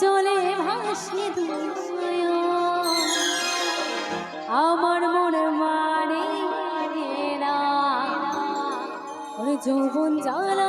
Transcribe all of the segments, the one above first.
চলে ভাসনি আমার মনে মারে না। ওই যৌবন জ্বালা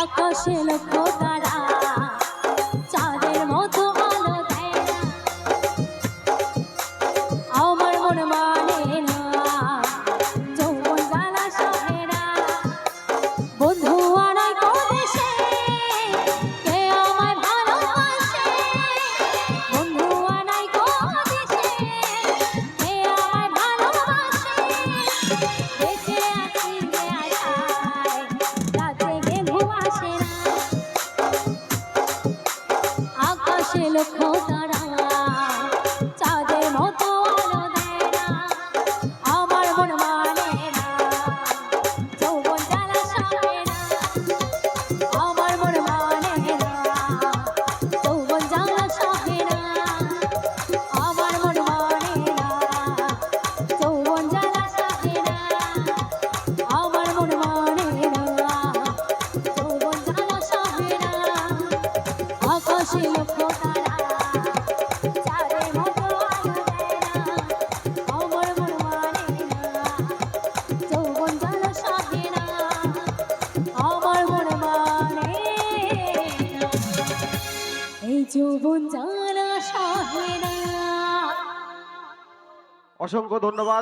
আকাশে লক্ষ তারা দিল যৌবন জানা সাহেরা অসংখ্য ধন্যবাদ।